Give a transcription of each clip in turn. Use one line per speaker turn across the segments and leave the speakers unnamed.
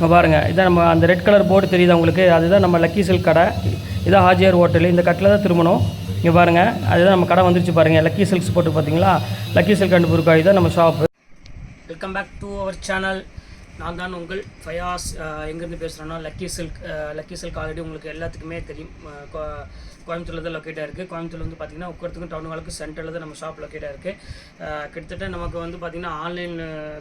இங்கே பாருங்கள் இதான் நம்ம அந்த ரெட் கலர் போர்டு தெரியுது உங்களுக்கு? அதுதான் நம்ம லக்கி சில்க் கடை. இதான் ஹாஜியார் ஹோட்டல் இந்த கட்டில் தான் திரும்பணும். இங்கே பாருங்கள் அதுதான் நம்ம கடை வந்துருச்சு பாருங்கள் லக்கி சில்க்ஸ் போட்டு பார்த்தீங்களா லக்கி சில்க் அண்ட் புருக்காய் தான் நம்ம shop welcome back to our channel நான் தான் உங்கள் ஃபயாஸ் எங்கேருந்து பேசுகிறேன்னா Lucky Silk Lucky Silk already உங்களுக்கு எல்லாத்துக்குமே தெரியும். கோயம்புத்தூரில் தான் லொக்கேட்டாக இருக்குது கோயம்புத்தூர் வந்து பார்த்திங்கன்னா உட்கறதுக்கும் டவுன் ஹாலுக்கு சென்டரில் தான் நம்ம ஷாப் லொக்கேட்டாக இருக்குது கிட்டத்தட்ட நமக்கு வந்து பார்த்திங்கன்னா ஆன்லைன்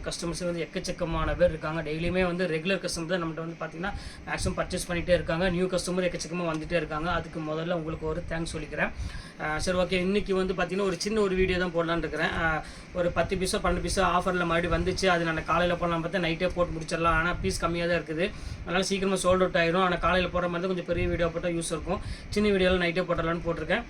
கஸ்டமர்ஸ் வந்து எக்கச்சக்கமான பேர் இருக்காங்க. டெய்லியுமே வந்து ரெகுலர் கஸ்டமர் தான் நம்மகிட்ட வந்து பார்த்திங்கன்னா மேக்ஸிமம் பர்ச்சேஸ் பண்ணிகிட்டே இருக்காங்க. நியூ கஸ்டமர் எக்கச்சக்கமாக வந்துகிட்டே இருக்காங்க. அதுக்கு முதல்ல உங்களுக்கு ஒரு தேங்க்ஸ் சொல்லிக்கிறேன். சரி ஓகே இன்றைக்கி வந்து பார்த்திங்கன்னா ஒரு சின்ன ஒரு வீடியோ தான் போடலான்னு இருக்கிறேன். ஒரு பத்து பீஸோ பன்னெண்டு பீஸோ ஆஃபரில் மறுபடியும் வந்துச்சு. அது நான் காலையில் போடலாம் பார்த்தா நைட்டே போட்டு முடிச்சிடலாம். ஆனால் பீஸ் கம்மியாக தான் இருக்குது. அதனால் சீக்கிரமாக சோல்ட் அவுட் ஆயிரும். ஆனால் காலையில் போடுற மாதிரி தான் கொஞ்சம் பெரிய வீடியோ போட்டால் யூஸ் இருக்கும். சின்ன வீடியோவில் நைட்டே போட்டலான்னு போட்டிருக்கேன்.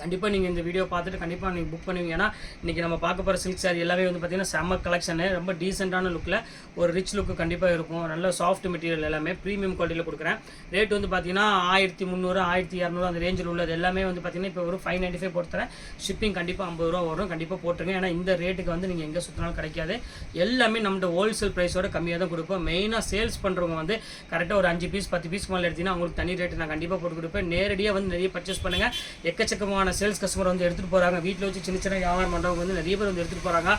கண்டிப்பாக நீங்கள் இந்த வீடியோ பார்த்துட்டு கண்டிப்பாக நீங்கள் புக் பண்ணுவீங்க. ஏன்னா இன்றைக்கி நம்ம பார்க்க போகிற சில்க் சாரி எல்லாமே வந்து பார்த்திங்கன்னா செம்ம கலெக்ஷனு ரொம்ப டீசெண்டான லுக்கில் ஒரு ரிச் லுக்கு கண்டிப்பாக இருக்கும். நல்ல சாஃப்ட் மெட்டீரியல் எல்லாமே ப்ரீமியம் குவாலிட்டியில் கொடுக்குறேன். ரேட் வந்து பார்த்தீங்கன்னா ஆயிரத்தி முந்நூறு ஆயிரத்தி இரநூறு அந்த ரேஞ்சில் உள்ளது எல்லாமே வந்து பார்த்தீங்கன்னா இப்போ ஒரு ஃபைவ் நைன்ட்டி ஃபைவ் போட்டுறேன் ஷிப்பிங் கண்டிப்பாக ஐம்பது ரூபா வரும். கண்டிப்பாக போட்டுருங்க. ஏன்னா இந்த ரேட்டுக்கு வந்து நீங்கள் எங்கே சுற்றினாலும் கிடைக்காது. எல்லாமே நம்மகிட்ட ஹோல்சேல் ப்ரைஸோட கம்மியாக தான் கொடுப்போம். மெயினாக சேல்ஸ் பண்ணுறவங்க வந்து கரெக்டாக ஒரு அஞ்சு பீஸ் பத்து பீஸ் மேலே எடுத்திங்கன்னா அவங்களுக்கு தனி ரேட்டு நான் கண்டிப்பாக போட்டு கொடுப்பேன். நேரடியாக வந்து நிறைய பர்ச்சேஸ் பண்ணுங்கள் எக்கச்சக்கமான சேல்ஸ் கஸ்டமர் வந்து எடுத்துகிட்டு போகிறாங்க வீட்டில் வச்சு சின்ன சின்ன வியாபாரம் பண்ணுறவங்க வந்து நிறைய பேர் வந்து எடுத்துகிட்டு போகிறாங்க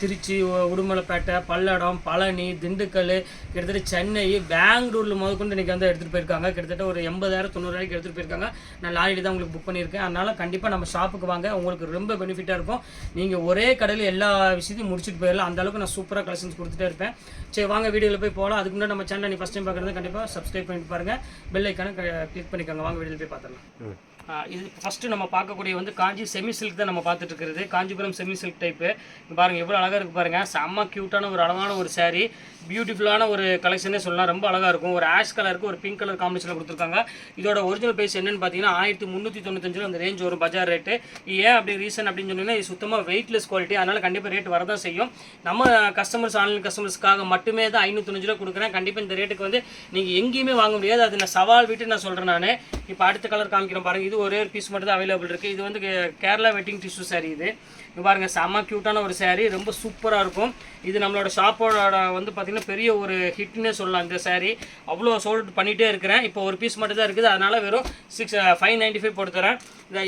திருச்சி உடுமலைப்பேட்டை பல்லடம் பழனி திண்டுக்கல் கிட்டத்தட்ட சென்னை பெங்களூரில் முதற்கொண்டு இன்றைக்கி வந்து எடுத்துகிட்டு போயிருக்காங்க. கிட்டத்தட்ட ஒரு எண்பதாயிரம் தொண்ணூறாயிரம் எடுத்துகிட்டு போயிருக்காங்க. நான் லாரியில் தான் உங்களுக்கு புக் பண்ணியிருக்கேன். அதனால் கண்டிப்பாக நம்ம ஷாப்புக்கு வாங்க. உங்களுக்கு ரொம்ப பெனிஃபிட்டாக இருக்கும். நீங்கள் ஒரே கடையில் எல்லா விஷயத்தையும் முடிச்சுட்டு போயிடலாம். அந்தளவுக்கு நான் சூப்பராக கலெக்ஷன்ஸ் கொடுத்துட்டே இருப்பேன். சரி வாங்க வீடியோவில் போய் போகலாம். அதுக்கு முன்னாடி நம்ம சேனல் நீ ஃபஸ்ட் டைம் பார்க்குறது கண்டிப்பாக சப்ஸ்கிரைப் பண்ணிட்டு பாருங்கள் பெல் ஐக்கான கிளிக் பண்ணிக்கோங்க. வாங்க வீடியோவில் போய் பார்த்துடலாம். இது ஃபஸ்ட்டு நம்ம பார்க்கக்கூடிய வந்து காஞ்சி செமி சில்க் தான் நம்ம பார்த்துட்டு இருக்கிறது. காஞ்சிபுரம் செமி சில்க் டைப்பு பாருங்கள் எவ்வளோ அழகாக இருக்குது பாருங்கள் செம்ம க்யூட்டான ஒரு அழகான ஒரு சாரீ பியூட்டிஃபுல்லான ஒரு கலெக்ஷனே சொல்லலாம். ரொம்ப அழகாக இருக்கும். ஒரு ஆஷ் கலருக்கு ஒரு பிங்க் கலர் காம்பினேஷனில் கொடுத்துருக்காங்க. இதோட ஒரிஜினல் ப்ரைஸ் என்னன்னு பார்த்தீங்கன்னா ஆயிரத்தி முந்நூற்றி தொண்ணூத்தஞ்சில் அந்த ரேஞ்ச் வரும் பஜார் ரேட்டு ஏன் அப்படி ரீசன் அப்படின்னு சொன்னீங்கன்னா இது சுத்தமாக வெயிட்லெஸ் குவாலிட்டி அதனால் கண்டிப்பாக ரேட் வரதான் செய்யும். நம்ம கஸ்டமர்ஸ் ஆன்லைன் கஸ்டமர்ஸ்க்காக மட்டுமே தான் ஐநூற்றஞ்சு ரூபா கொடுக்குறேன். கண்டிப்பாக இந்த ரேட்டுக்கு வந்து நீங்கள் எங்கேயுமே வாங்க முடியாது. அது நான் சவால் விட்டு நான் சொல்கிறேன் நான். இப்போ அடுத்த கலர் காமிக்கிறேன் பாருங்கள் இது ஒரே ஒரு பீஸ் மட்டும் தான் அவைலபிள் இருக்குது இது வந்து கேரளா வெட்டிங் டிஷ்யூ சாரி இது. பாருங்கள் செம்ம க்யூட்டான ஒரு saree. ரொம்ப சூப்பராக இருக்கும். இது நம்மளோட ஷாப்போட வந்து பார்த்திங்கன்னா பெரிய ஒரு ஹிட்னே சொல்லலாம் இந்த சாரீ அவ்வளோ சோல்ட் பண்ணிகிட்டே இருக்கிறேன். இப்போ ஒரு பீஸ் மட்டும் தான் இருக்குது. அதனால் வெறும் சிக்ஸ் ஃபைவ் நைன்ட்டி ஃபைவ் போட்டு தரேன்.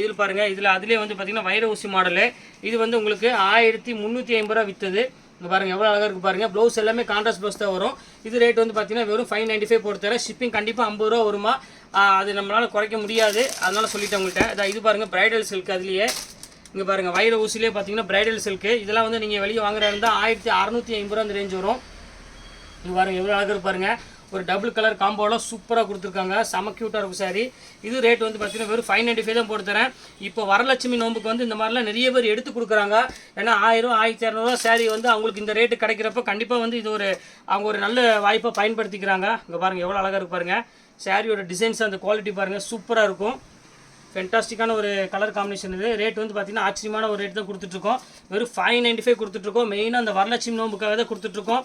இதில் பாருங்கள் இதில் அதுலேயே வந்து பார்த்திங்கன்னா வைர ஊசி மாடலு இது வந்து உங்களுக்கு ஆயிரத்தி முந்நூற்றி ஐம்பது ரூபா விற்றுது இங்கே பாருங்கள் எவ்வளோ அழகாக இருக்குது பாருங்கள் ப்ளவுஸ் எல்லாமே கான்ட்ராஸ்ட் ப்ளவுஸ் தான் வரும். இது ரேட் வந்து பார்த்தீங்கன்னா வெறும் ஃபைவ் நைன்ட்டி ஃபைவ் போட்டு தரேன். ஷிப்பிங் கண்டிப்பாக ஐம்பது ரூபா வருமா? அது நம்மளால் குறைக்க முடியாது. அதனால் சொல்லிட்டேன் உங்கள்கிட்ட. இதா இது பாருங்கள் பிரைடல் சில்க் அதுலேயே. இங்கே பாருங்கள் வைர ஊசிலே பார்த்தீங்கன்னா பிரைடல் சில்க்கு இதெல்லாம் வந்து நீங்கள் வெளியே வாங்குறதா இருந்தால் ஆயிரத்தி அறநூற்றி ஐம்பது ரூபா அந்த ரேஞ்ச் வரும். இது பாருங்க எவ்வளோ அழகு பாருங்க. ஒரு டபுள் கலர் காம்போலாம் சூப்பராக கொடுத்துருக்காங்க. செம க்யூட்டாக இருக்கும் சாரி இது ரேட் வந்து பார்த்தீங்கன்னா வெறும் ஃபைவ் நைன்ட்டி ஃபைவ் தான் போட்டு தரேன். இப்போ வரலட்சுமி நோம்புக்கு வந்து இந்த மாதிரிலாம் நிறைய பேர் எடுத்து கொடுக்குறாங்க. ஏன்னா ஆயிரம் ஆயிரத்தி இரநூறுவா சாரி வந்து அவங்களுக்கு இந்த ரேட்டு கிடைக்கிறப்ப கண்டிப்பாக வந்து இது ஒரு அவங்க ஒரு நல்ல வாய்ப்பை பயன்படுத்திக்கிறாங்க. இங்கே பாருங்கள் எவ்வளோ அழகாக இருக்கு பாருங்கள் சாரியோட டிசைன்ஸ் அந்த குவாலிட்டி பாருங்கள் சூப்பராக இருக்கும். ஃபென்டாஸ்டிக்கான ஒரு கலர் காம்பினேஷன் இது. ரேட் வந்து பார்த்தீங்கன்னா ஆச்சரியமான ஒரு ரேட் தான் கொடுத்துட்ருக்கோம் வெறும் ஃபைவ் நைன்ட்டி ஃபைவ் கொடுத்துட்ருக்கோம் மெயினாக அந்த வரலட்சுமி நோம்புக்காக தான் கொடுத்துட்ருக்கோம்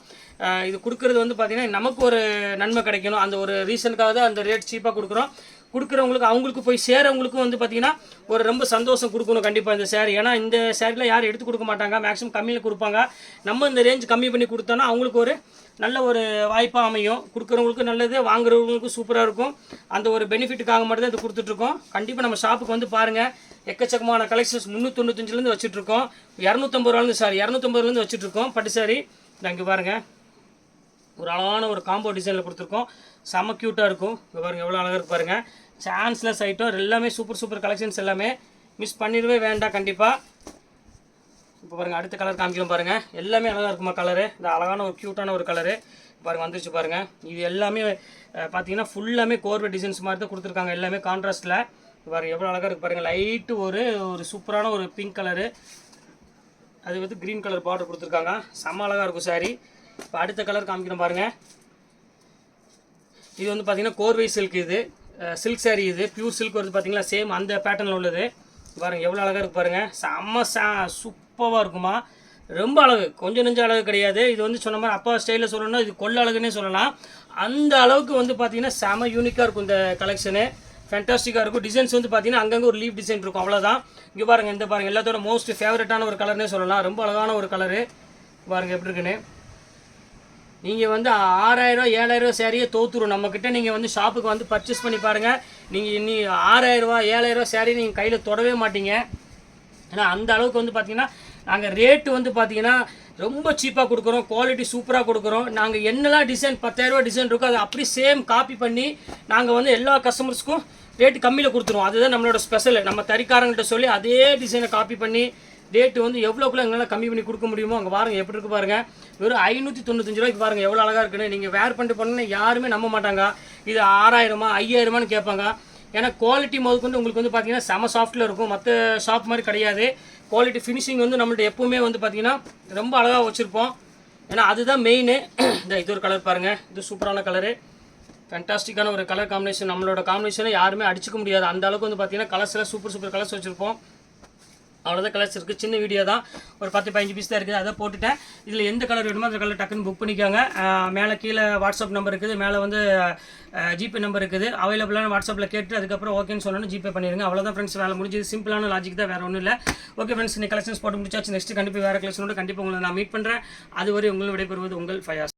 இது கொடுக்குறது வந்து பார்த்தீங்கன்னா நமக்கு ஒரு நன்மை கிடைக்கணும். அந்த ஒரு ரீசனுக்காக தான் அந்த ரேட் சீப்பாக கொடுக்குறோம். கொடுக்குறவங்களுக்கு அவங்களுக்கு போய் சேரவங்களுக்கும் வந்து பார்த்தீங்கன்னா ஒரு ரொம்ப சந்தோஷம் கொடுக்கணும் கண்டிப்பாக இந்த சேரீ ஏன்னா இந்த சேரீலாம் யாரும் எடுத்து கொடுக்க மாட்டாங்க. மேக்ஸிமம் கம்மியில் கொடுப்பாங்க. நம்ம இந்த ரேஞ்ச் கம்மி பண்ணி கொடுத்தோன்னா அவங்களுக்கு ஒரு நல்ல ஒரு வாய்ப்பாக அமையும். கொடுக்குறவங்களுக்கும் நல்லது வாங்குறவங்களுக்கும் சூப்பராக இருக்கும். அந்த ஒரு பெனிஃபிட்டுக்காக மட்டும்தான் இது கொடுத்துட்ருக்கோம். கண்டிப்பாக நம்ம ஷாப்புக்கு வந்து பாருங்கள் எக்கச்சக்கமான கலெக்ஷன்ஸ் முந்நூற்றொண்ணூத்தஞ்சிலேருந்து வச்சுட்ருக்கோம். இரநூத்தம்பது ரூபாலேருந்து சாரி இரநூத்தம்பது ரூபாலேருந்து வச்சுட்ருக்கோம். பட்டு சாரி இங்கே பாருங்கள் ஒரு அழகான ஒரு காம்போ டிசைனில் கொடுத்துருக்கோம். செம்ம க்யூட்டாக இருக்கும். இங்கே பாருங்கள் எவ்வளோ அழகாக இருக்கு பாருங்கள் சான்ஸ்லெஸ் ஐட்டம் எல்லாமே சூப்பர் சூப்பர் கலெக்ஷன்ஸ் எல்லாமே மிஸ் பண்ணிடவே வேண்டாம் கண்டிப்பாக இப்போ பாருங்கள் அடுத்த கலர் காமிக்கலாம் பாருங்கள் எல்லாமே அழகாக இருக்குமா கலரு இந்த அழகான ஒரு க்யூட்டான ஒரு கலரு பாருங்கள் வந்துருச்சு பாருங்கள் இது எல்லாமே பார்த்தீங்கன்னா ஃபுல்லாமே கோர்வை டிசைன்ஸ் மாதிரி தான் கொடுத்துருக்காங்க. எல்லாமே கான்ட்ராஸ்டில் பாருங்கள் எவ்வளோ அழகாக இருக்குது பாருங்கள் லைட்டு ஒரு ஒரு சூப்பரான ஒரு பிங்க் கலரு அது வந்து க்ரீன் கலர் பார்டர் கொடுத்துருக்காங்க. செம்ம அழகாக இருக்கும் சாரி இப்போ அடுத்த கலர் காமிக்கிறோம் பாருங்கள் இது வந்து பார்த்தீங்கன்னா கோர்வை சில்க் இது. சில்க் சாரீ இது. பியூர் சில்க் வருது பார்த்தீங்களா சேம் அந்த பேட்டர்னில் உள்ளது. பாருங்கள் எவ்வளோ அழகாக இருக்குது பாருங்கள் செம்ம சா சூப்பராக இருக்குமா? ரொம்ப அழகு. கொஞ்சம் நெஞ்ச அழகு கிடையாது. இது வந்து சொன்ன மாதிரி அப்பா ஸ்டைலில் சொல்லணும்னா இது கொள்ள அழகுன்னே சொல்லலாம். அந்த அளவுக்கு வந்து பார்த்தீங்கன்னா செம யூனிக்காக இருக்கும் இந்த கலெக்ஷனு ஃபேண்டாஸ்டிக்காக இருக்கும். டிசைன்ஸ் வந்து பார்த்தீங்கன்னா அங்கங்கே ஒரு லீவ் டிசைன் இருக்கும். அவ்வளோதான் இங்கே பாருங்க இந்த பாருங்க. எல்லாத்தோட மோஸ்ட் ஃபேவரட்டான ஒரு கலர்னே சொல்லலாம். ரொம்ப அழகான ஒரு கலரு பாருங்கள் எப்படி இருக்குன்னு. நீங்கள் வந்து ஆறாயிரம் ஏழாயிரம் சேரீயை தோத்துரும். நம்மக்கிட்ட நீங்கள் வந்து ஷாப்புக்கு வந்து பர்ச்சேஸ் பண்ணி பாருங்கள் நீங்கள் இன்னி ஆறாயிரரூவா ஏழாயிரரூவா சேரீ நீங்கள் கையில் தொடவே மாட்டீங்க. ஏன்னா அந்த அளவுக்கு வந்து பார்த்தீங்கன்னா நாங்கள் ரேட்டு வந்து பார்த்தீங்கன்னா ரொம்ப சீப்பாக கொடுக்குறோம். குவாலிட்டி சூப்பராக கொடுக்குறோம். நாங்கள் என்னெல்லாம் டிசைன் பத்தாயிரரூவா டிசைன் இருக்கோ அதை அப்படியே சேம் காப்பி பண்ணி நாங்கள் வந்து எல்லா கஸ்டமர்ஸ்க்கும் ரேட்டு கம்மியில் கொடுத்துருவோம். அதுதான் நம்மளோட ஸ்பெஷல் நம்ம தறிக்காரங்கள்ட்ட சொல்லி அதே டிசைனை காப்பி பண்ணி ரேட்டு வந்து எவ்வளோக்குள்ள எங்களால் கம்மி பண்ணி கொடுக்க முடியுமோ அங்கே பாருங்க. எப்படி இருக்கு பாருங்க. வெறும் ஐநூற்றி தொண்ணூத்தஞ்சு ரூபாய்க்கு பாருங்கள் எவ்வளோ அழகாக இருக்குன்னு. நீங்கள் வேர் பண்ணிட்டு பண்ணணும் யாருமே நம்ப மாட்டாங்க. இது ஆறாயிரமா ஐயாயிரமான்னு கேட்பாங்க. ஏன்னா குவாலிட்டி முதற்கொண்டு உங்களுக்கு வந்து பார்த்தீங்கன்னா செம சாஃப்ட்டில் இருக்கும். மற்ற ஷாப் மாதிரி கிடையாது. குவாலிட்டி ஃபினிஷிங் வந்து நம்மள்ட்ட எப்போவுமே வந்து பார்த்தீங்கன்னா ரொம்ப அழகாக வச்சுருப்போம். ஏன்னா அதுதான் மெயின் இந்த இது ஒரு கலர் பாருங்கள் இது சூப்பரான கலரு ஃபேண்டாஸ்டிக்கான ஒரு கலர் காம்பினேஷன் நம்மளோட காம்பினேஷனை யாருமே அடிச்சுக்க முடியாது. அந்த அளவுக்கு வந்து பார்த்தீங்கன்னா கலர்ஸில் சூப்பர் சூப்பர் கலர்ஸ் வச்சுருப்போம். அவ்வளோதான் கலர்ஸ் இருக்குது சின்ன வீடியோ தான். ஒரு பத்து பதினஞ்சு பீஸ் தான் இருக்குது. அதை போட்டுட்டேன். இதில் எந்த கலர் வேணுமோ அந்த கலர் டக்குன்னு புக் பண்ணிக்கோங்க. மேலே கீழே வாட்ஸ்அப் நம்பர் இருக்குது. மேலே வந்து ஜிபே நம்பர் இருக்குது. அவைலபிளான வாட்ஸ்அப்பில் கேட்டு அதுக்கப்புறம் ஓகேன்னு சொல்லணும். ஜிபே பண்ணிடுங்க அவ்வளோதான் ஃப்ரெண்ட்ஸ் வேலை முடிஞ்சது. சிம்பிளான லாஜிக் தான். வேறு ஒன்றும் இல்லை. ஓகே ஃப்ரெண்ட்ஸ் இன்னைக்கு கலெக்ஷன்ஸ் போட்டு முடிச்சாச்சு. நெக்ஸ்ட் கண்டிப்பாக வேறு கலெக்ஷனோட கண்டிப்பாக உங்களை நான் மீட் பண்ணுறேன் அதுவரை உங்களை விடைபெறுவது உங்கள் ஃபயாஸ்